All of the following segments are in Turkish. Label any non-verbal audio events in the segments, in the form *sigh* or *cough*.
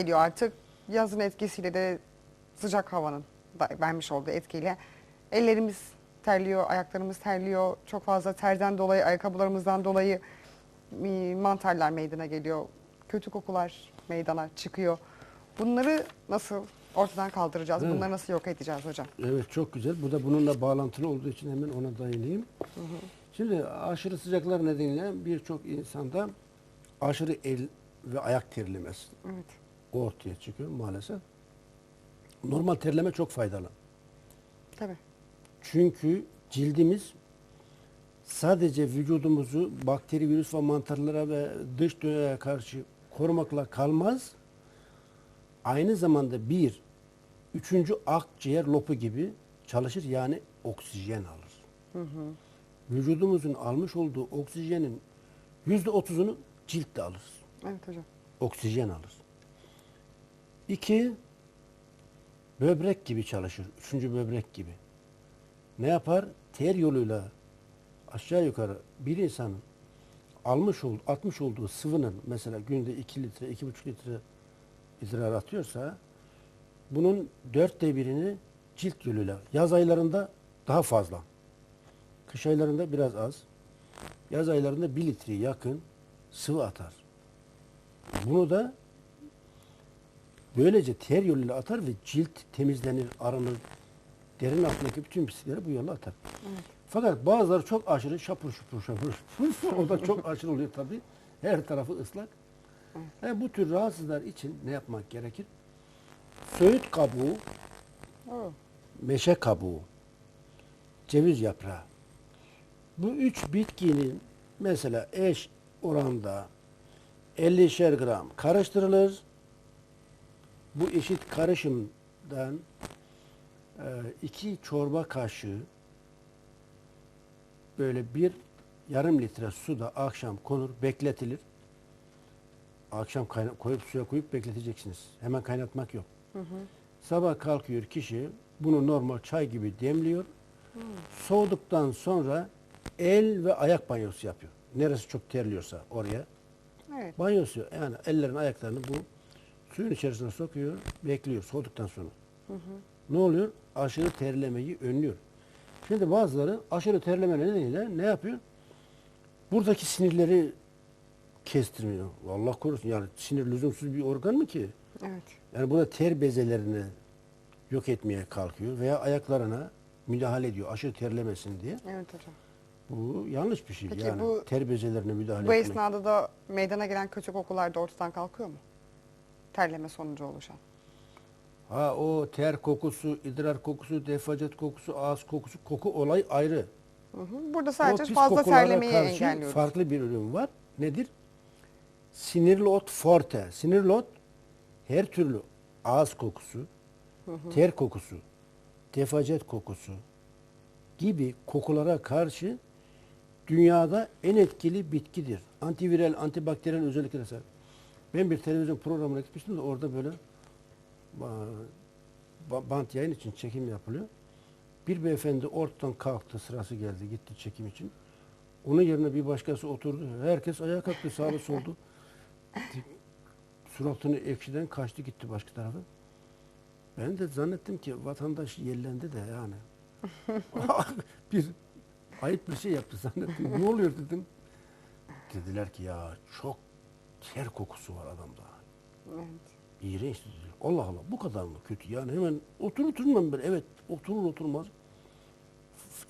geliyor artık. Yazın etkisiyle de sıcak havanın da vermiş olduğu etkiyle ellerimiz terliyor, ayaklarımız terliyor. Çok fazla terden dolayı, ayakkabılarımızdan dolayı e, mantarlar meydana geliyor. Kötü kokular meydana çıkıyor. Bunları nasıl ortadan kaldıracağız? Evet. Bunları nasıl yok edeceğiz hocam? Evet çok güzel. Bu da bununla bağlantılı olduğu için hemen ona değineyim. Şimdi aşırı sıcaklar nedeniyle birçok insanda aşırı el ve ayak terlemesi Evet. Ortaya çıkıyor maalesef. Normal terleme çok faydalı. Tabii. Çünkü cildimiz sadece vücudumuzu bakteri, virüs ve mantarlara ve dış dünyaya karşı korumakla kalmaz. Aynı zamanda bir, üçüncü akciğer lopu gibi çalışır yani oksijen alır. Vücudumuzun almış olduğu oksijenin yüzde otuzunu cilt de alır. Evet hocam. Oksijen alır. İki, böbrek gibi çalışır. Üçüncü böbrek gibi. Ne yapar? Ter yoluyla aşağı yukarı bir insanın almış olduğu, atmış olduğu sıvının mesela günde 2 litre, 2,5 litre idrar atıyorsa bunun dörtte birini cilt yoluyla. Yaz aylarında daha fazla. Kış aylarında biraz az. Yaz aylarında 1 litreye yakın sıvı atar. Bunu da böylece ter yoluyla atar ve cilt temizlenir, aranır. Derin altındaki bütün pislikleri bu yolla atar. Fakat bazıları çok aşırı şapur şupur şapur *laughs* o da çok aşırı oluyor tabii. Her tarafı ıslak. Yani bu tür rahatsızlar için ne yapmak gerekir? Söğüt kabuğu, Oo. meşe kabuğu, ceviz yaprağı. Bu üç bitkinin mesela eş oranda 50'şer gram karıştırılır. Bu eşit karışımdan e, iki çorba kaşığı böyle bir yarım litre suda akşam konur, bekletilir. Akşam kayna- koyup suya koyup bekleteceksiniz. Hemen kaynatmak yok. Sabah kalkıyor kişi bunu normal çay gibi demliyor. Soğuduktan sonra el ve ayak banyosu yapıyor. Neresi çok terliyorsa oraya. Evet. Banyosu yani ellerini ayaklarını bu suyun içerisine sokuyor, bekliyor soğuduktan sonra. Ne oluyor? Aşırı terlemeyi önlüyor. Şimdi bazıları aşırı terleme nedeniyle ne yapıyor? Buradaki sinirleri kestirmiyor. Allah korusun yani sinir lüzumsuz bir organ mı ki? Evet. Yani burada ter bezelerini yok etmeye kalkıyor veya ayaklarına müdahale ediyor aşırı terlemesin diye. Evet hocam. Bu yanlış bir şey. Peki yani bu- ter bezelerine müdahale Bu etmek. esnada da meydana gelen kötü kokular da ortadan kalkıyor mu? Terleme sonucu oluşan. Ha o ter kokusu, idrar kokusu, defacet kokusu, ağız kokusu, koku olay ayrı. Hı hı. Burada O sadece pis fazla terlemeyi engelliyoruz. Farklı bir ürün var. Nedir? Sinirlot forte. Sinirlot her türlü ağız kokusu, ter kokusu, defacet kokusu gibi kokulara karşı dünyada en etkili bitkidir. Antiviral, antibakteriyel özelliklere sahip. Ben bir televizyon programına gitmiştim de orada böyle ba- ba- bant yayın için çekim yapılıyor. Bir beyefendi ortadan kalktı, sırası geldi, gitti çekim için. Onun yerine bir başkası oturdu. Herkes ayağa kalktı, sağlı soldu. Suratını ekşiden kaçtı gitti başka tarafa. Ben de zannettim ki vatandaş yellendi de yani. *laughs* bir ayıp bir şey yaptı zannettim. Ne oluyor dedim. Dediler ki ya çok ter kokusu var adamda. Evet. İğrenç. Allah Allah bu kadar mı kötü? Yani hemen oturur oturmam ben. Evet oturur oturmaz.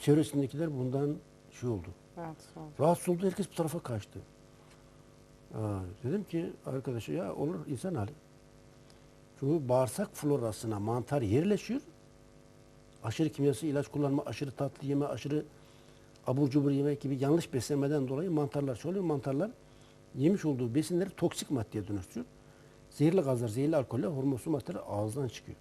Çevresindekiler bundan şey oldu. Rahatsız oldu. Rahatsız oldu herkes bu tarafa kaçtı. Aa, dedim ki arkadaşa ya olur insan hali. Çünkü bağırsak florasına mantar yerleşiyor. Aşırı kimyasal ilaç kullanma, aşırı tatlı yeme, aşırı abur cubur yemek gibi yanlış beslenmeden dolayı mantarlar çoğalıyor. Mantarlar yemiş olduğu besinleri toksik maddeye dönüştürüyor. Zehirli gazlar, zehirli alkoller, hormonsu maddeler ağızdan çıkıyor.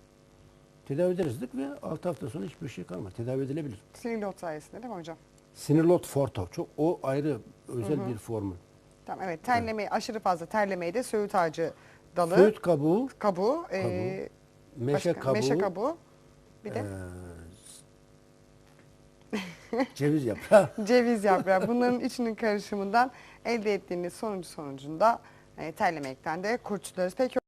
Tedavi ederiz dedik ve 6 hafta sonra hiçbir şey kalmadı. Tedavi edilebilir. Sinirli sayesinde değil mi hocam? Sinirlot forto. Çok o ayrı özel bir formül. Tamam evet terlemeyi aşırı fazla terlemeyi de söğüt ağacı dalı, Söğüt kabuğu, kabuğu, e, meşe başka- kabuğu, meşe kabuğu, bir de eee, *laughs* ceviz yaprağı. *laughs* ceviz yaprağı. Bunların içinin karışımından elde ettiğimiz sonucu sonucunda e, terlemekten de kurtuluyoruz. Peki